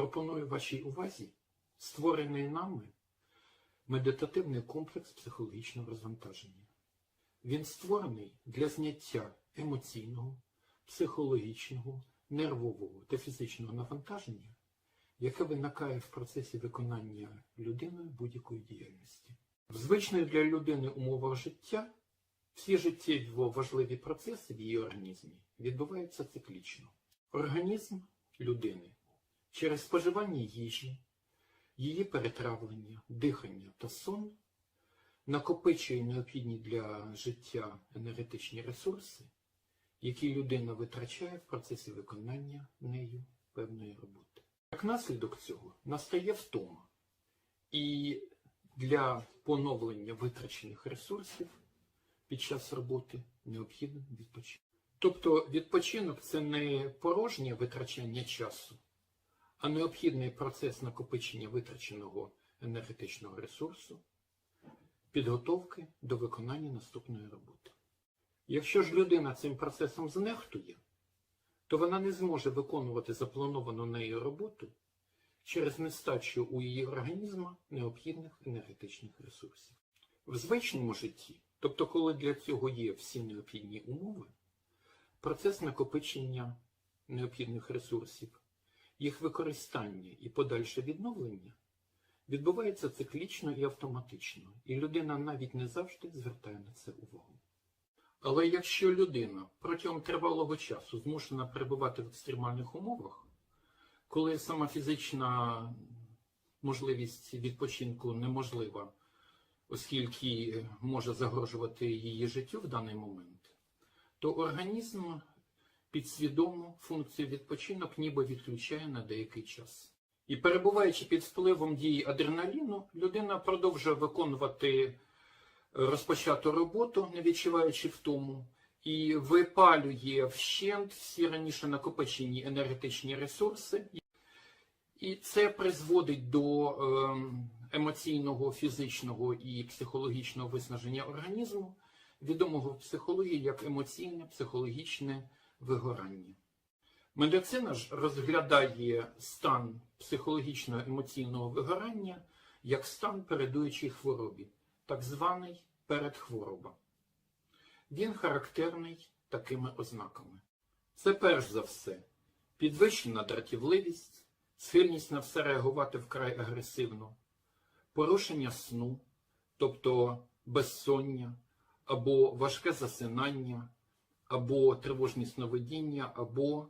пропоную вашій увазі створений нами медитативний комплекс психологічного розвантаження. Він створений для зняття емоційного, психологічного, нервового та фізичного навантаження, яке виникає в процесі виконання людиною будь-якої діяльності. В звичних для людини умовах життя всі життєво важливі процеси в її організмі відбуваються циклічно. Організм людини через споживання їжі, її перетравлення, дихання та сон накопичує необхідні для життя енергетичні ресурси, які людина витрачає в процесі виконання нею певної роботи. Як наслідок цього настає втома, і для поновлення витрачених ресурсів під час роботи необхідно відпочинок. Тобто відпочинок це не порожнє витрачання часу, а необхідний процес накопичення витраченого енергетичного ресурсу, підготовки до виконання наступної роботи. Якщо ж людина цим процесом знехтує, то вона не зможе виконувати заплановану нею роботу через нестачу у її організма необхідних енергетичних ресурсів. В звичному житті, тобто коли для цього є всі необхідні умови, процес накопичення необхідних ресурсів, їх використання і подальше відновлення відбувається циклічно і автоматично, і людина навіть не завжди звертає на це увагу. Але якщо людина протягом тривалого часу змушена перебувати в екстремальних умовах, коли сама фізична можливість відпочинку неможлива, оскільки може загрожувати її життю в даний момент, то організм підсвідомо функцію відпочинок ніби відключає на деякий час. І перебуваючи під впливом дії адреналіну, людина продовжує виконувати розпочату роботу, не відчуваючи втому, і випалює вщент всі раніше накопичені енергетичні ресурси. І це призводить до ем, емоційного, фізичного і психологічного виснаження організму, відомого в психології як емоційне, психологічне вигорання. Медицина ж розглядає стан психологічного емоційного вигорання як стан передуючий хворобі, так званий передхвороба. Він характерний такими ознаками. Це перш за все підвищена дратівливість, схильність на все реагувати вкрай агресивно, порушення сну, тобто безсоння, або важке засинання, або тривожні сновидіння, або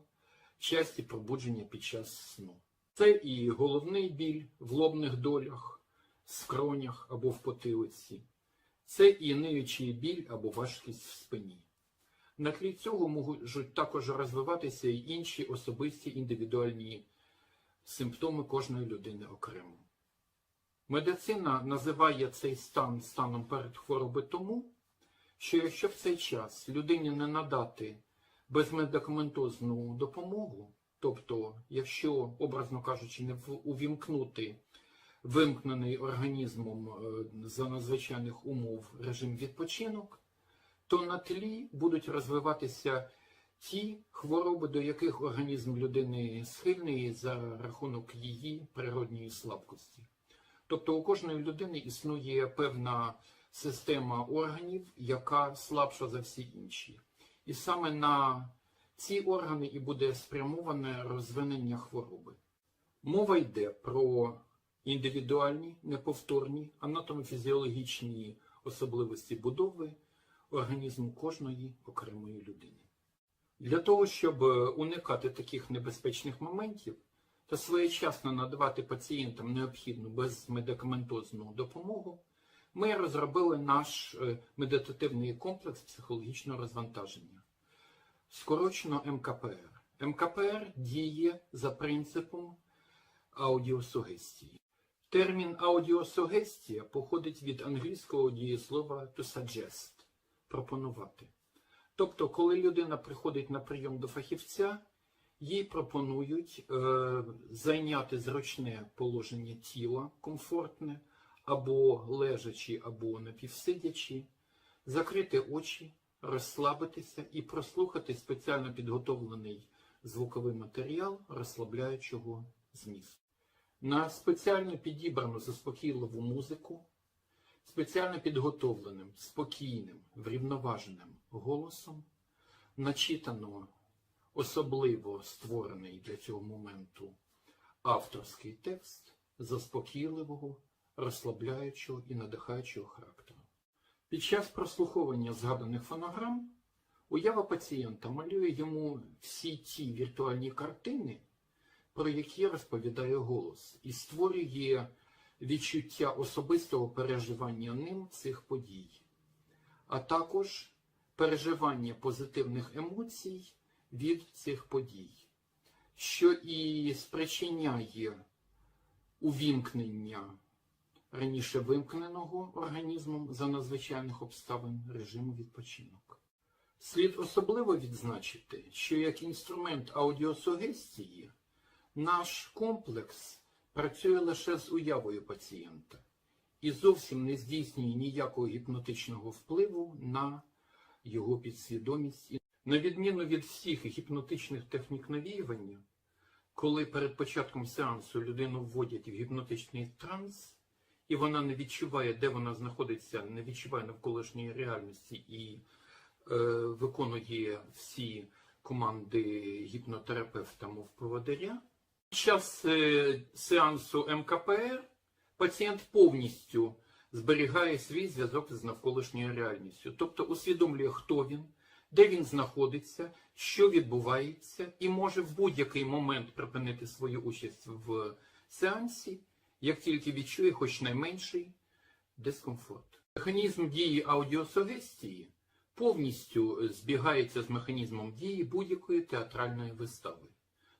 часті пробудження під час сну. Це і головний біль в лобних долях, скронях або в потилиці. Це і ниючий біль або важкість в спині. На тлі цього можуть також розвиватися і інші особисті індивідуальні симптоми кожної людини окремо. Медицина називає цей стан станом передхвороби тому, що якщо в цей час людині не надати безмедикаментозну допомогу, тобто, якщо, образно кажучи, не увімкнути вимкнений організмом е, за надзвичайних умов режим відпочинок, то на тлі будуть розвиватися ті хвороби, до яких організм людини схильний за рахунок її природньої слабкості. Тобто у кожної людини існує певна система органів, яка слабша за всі інші. І саме на ці органи і буде спрямоване розвинення хвороби. Мова йде про індивідуальні, неповторні анатомофізіологічні особливості будови організму кожної окремої людини. Для того, щоб уникати таких небезпечних моментів та своєчасно надавати пацієнтам необхідну безмедикаментозну допомогу, ми розробили наш е, медитативний комплекс психологічного розвантаження, скорочено МКПР. МКПР діє за принципом аудіосугестії. Термін аудіосугестія походить від англійського дієслова to suggest пропонувати. Тобто, коли людина приходить на прийом до фахівця, їй пропонують е, зайняти зручне положення тіла, комфортне, або лежачи, або напівсидячи, закрити очі, розслабитися і прослухати спеціально підготовлений звуковий матеріал розслабляючого змісту. На спеціально підібрану заспокійливу музику, спеціально підготовленим, спокійним, врівноваженим голосом, начитано особливо створений для цього моменту авторський текст заспокійливого, розслабляючого і надихаючого характеру. Під час прослуховування згаданих фонограм уява пацієнта малює йому всі ті віртуальні картини, про які розповідає голос, і створює відчуття особистого переживання ним цих подій, а також переживання позитивних емоцій від цих подій, що і спричиняє увімкнення раніше вимкненого організмом за надзвичайних обставин режиму відпочинок. Слід особливо відзначити, що як інструмент аудіосугестії наш комплекс працює лише з уявою пацієнта і зовсім не здійснює ніякого гіпнотичного впливу на його підсвідомість. На відміну від всіх гіпнотичних технік навіювання, коли перед початком сеансу людину вводять в гіпнотичний транс, і вона не відчуває, де вона знаходиться, не відчуває навколишньої реальності і е, виконує всі команди гіпнотерапевта, мов проводиря. Під час е, сеансу МКПР пацієнт повністю зберігає свій зв'язок з навколишньою реальністю, тобто усвідомлює, хто він, де він знаходиться, що відбувається, і може в будь-який момент припинити свою участь в сеансі, як тільки відчує хоч найменший дискомфорт. Механізм дії аудіосугестії повністю збігається з механізмом дії будь-якої театральної вистави,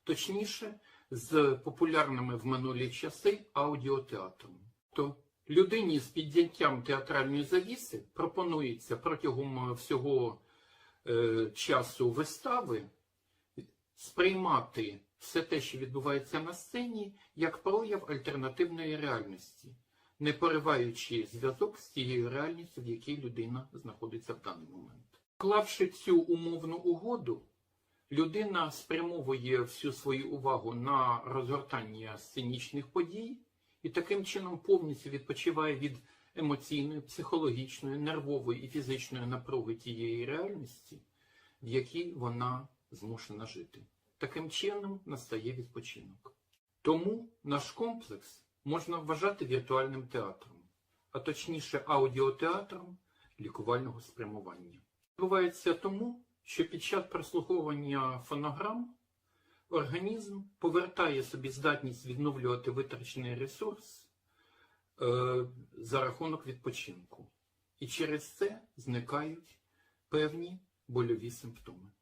точніше, з популярними в минулі часи аудіотеатром. То людині з підняттям театральної завіси пропонується протягом всього е, часу вистави сприймати все те, що відбувається на сцені, як прояв альтернативної реальності, не пориваючи зв'язок з тією реальністю, в якій людина знаходиться в даний момент. Клавши цю умовну угоду, людина спрямовує всю свою увагу на розгортання сценічних подій і таким чином повністю відпочиває від емоційної, психологічної, нервової і фізичної напруги тієї реальності, в якій вона змушена жити. Таким чином настає відпочинок. Тому наш комплекс можна вважати віртуальним театром, а точніше аудіотеатром лікувального спрямування. Відбувається тому, що під час прослуховування фонограм організм повертає собі здатність відновлювати витрачений ресурс е, за рахунок відпочинку. І через це зникають певні больові симптоми.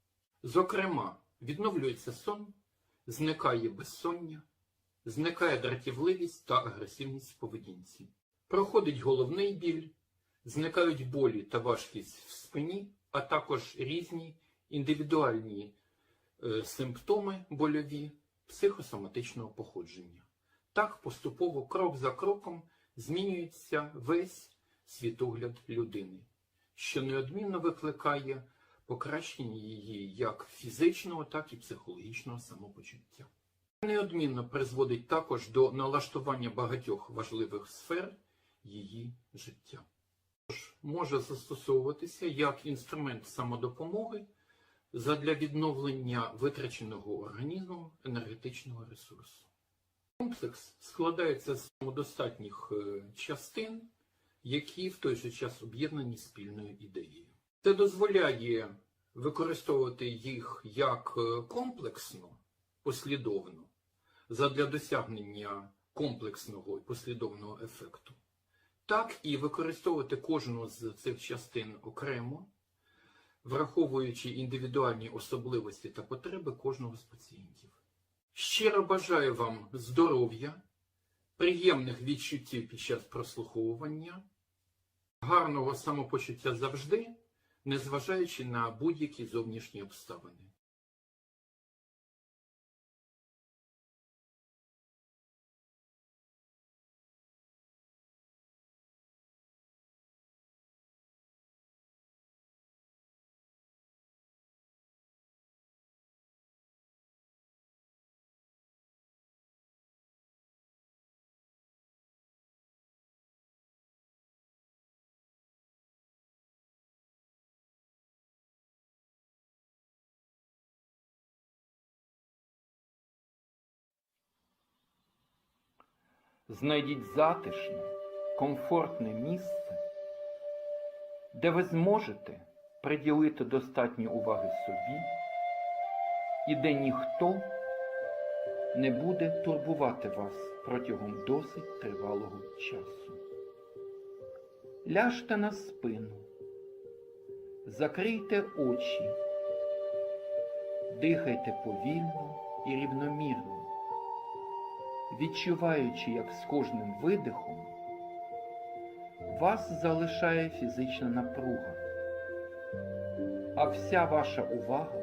Зокрема, відновлюється сон, зникає безсоння, зникає дратівливість та агресивність в поведінці. Проходить головний біль, зникають болі та важкість в спині, а також різні індивідуальні е, симптоми больові психосоматичного походження. Так поступово крок за кроком змінюється весь світогляд людини, що неодмінно викликає покращення її як фізичного, так і психологічного самопочуття. Неодмінно призводить також до налаштування багатьох важливих сфер її життя. Тож може застосовуватися як інструмент самодопомоги задля відновлення витраченого організмом енергетичного ресурсу. Комплекс складається з самодостатніх е, частин, які в той же час об'єднані спільною ідеєю. Це дозволяє використовувати їх як е, комплексно, послідовно, задля досягнення комплексного і послідовного ефекту, так і використовувати кожну з цих частин окремо, враховуючи індивідуальні особливості та потреби кожного з пацієнтів. Щиро бажаю вам здоров'я, приємних відчуттів під час прослуховування, гарного самопочуття завжди незважаючи на будь-які зовнішні обставини. Знайдіть затишне, комфортне місце, де ви зможете приділити достатньо уваги собі і де ніхто не буде турбувати вас протягом досить тривалого часу. Ляжте на спину, закрийте очі, дихайте повільно і рівномірно, відчуваючи, як з кожним видихом вас залишає фізична напруга, а вся ваша увага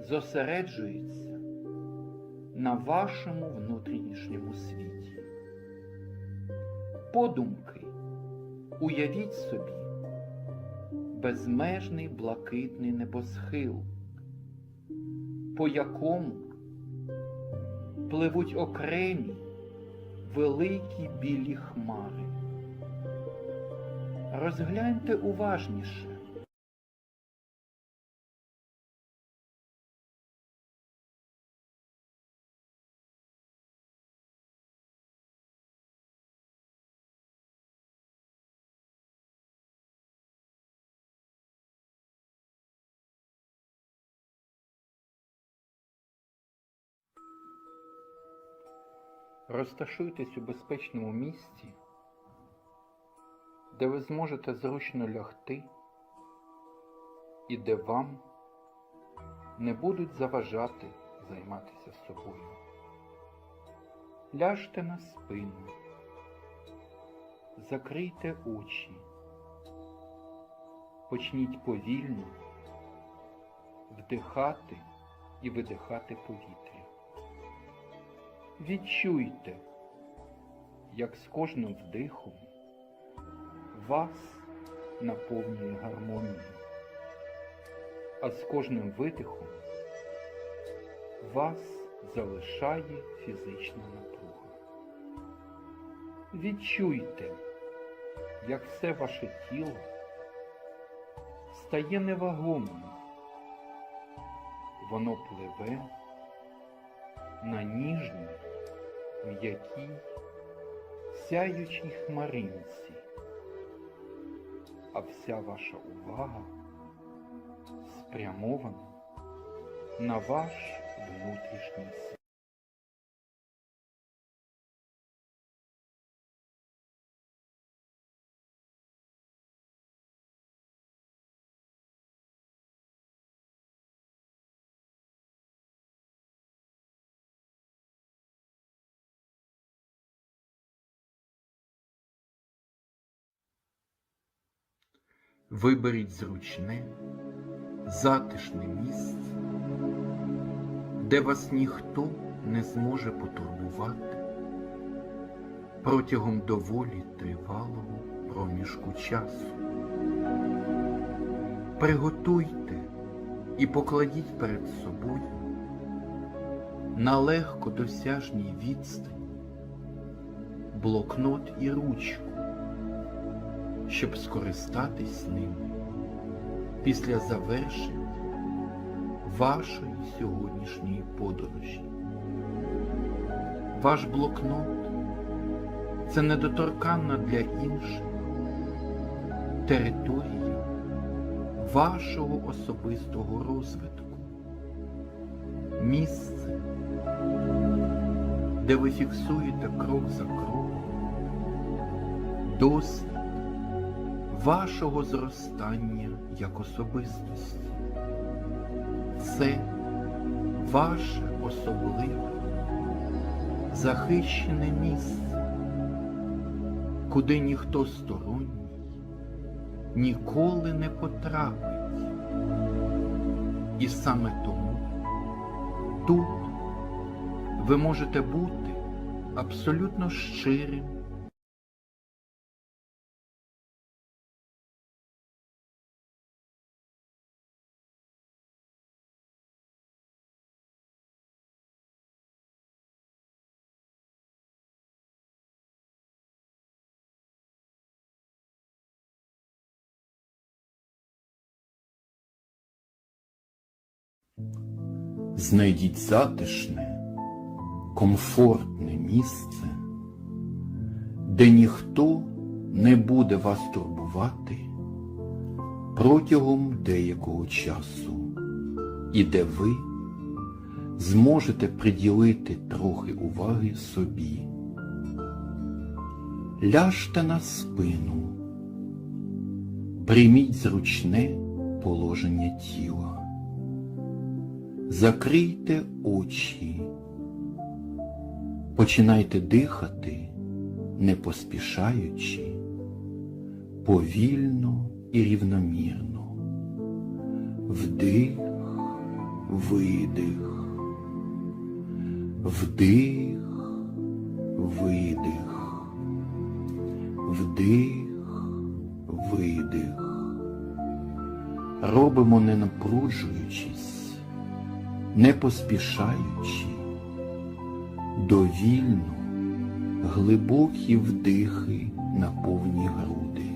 зосереджується на вашому внутрішньому світі. Подумки уявіть собі безмежний блакитний небосхил, по якому пливуть окремі великі білі хмари. Розгляньте уважніше. Розташуйтесь у безпечному місці, де ви зможете зручно лягти і де вам не будуть заважати займатися собою. Ляжте на спину, закрийте очі, почніть повільно вдихати і видихати повітря. Відчуйте, як з кожним вдихом вас наповнює гармонія, а з кожним видихом вас залишає фізична напруга. Відчуйте, як все ваше тіло стає невагомим. Воно пливе на ніжній, м'якій, сяючій хмаринці, а вся ваша увага спрямована на ваш внутрішній світ. Виберіть зручне, затишне місце, де вас ніхто не зможе потурбувати протягом доволі тривалого проміжку часу. Приготуйте і покладіть перед собою на легко досяжній відстані блокнот і ручку щоб скористатись ними після завершення вашої сьогоднішньої подорожі. Ваш блокнот це недоторканна для інших територія вашого особистого розвитку, місце, де ви фіксуєте крок за кроком, досвід вашого зростання як особистості. Це ваше особливе, захищене місце, куди ніхто сторонній ніколи не потрапить. І саме тому тут ви можете бути абсолютно щирим Знайдіть затишне, комфортне місце, де ніхто не буде вас турбувати протягом деякого часу, і де ви зможете приділити трохи уваги собі. Ляжте на спину, прийміть зручне положення тіла, закрийте очі, починайте дихати, не поспішаючи, повільно і рівномірно. Вдих, видих, вдих, видих, вдих, видих. Робимо не напруджуючись, не поспішаючи, довільно, глибокі вдихи на повні груди.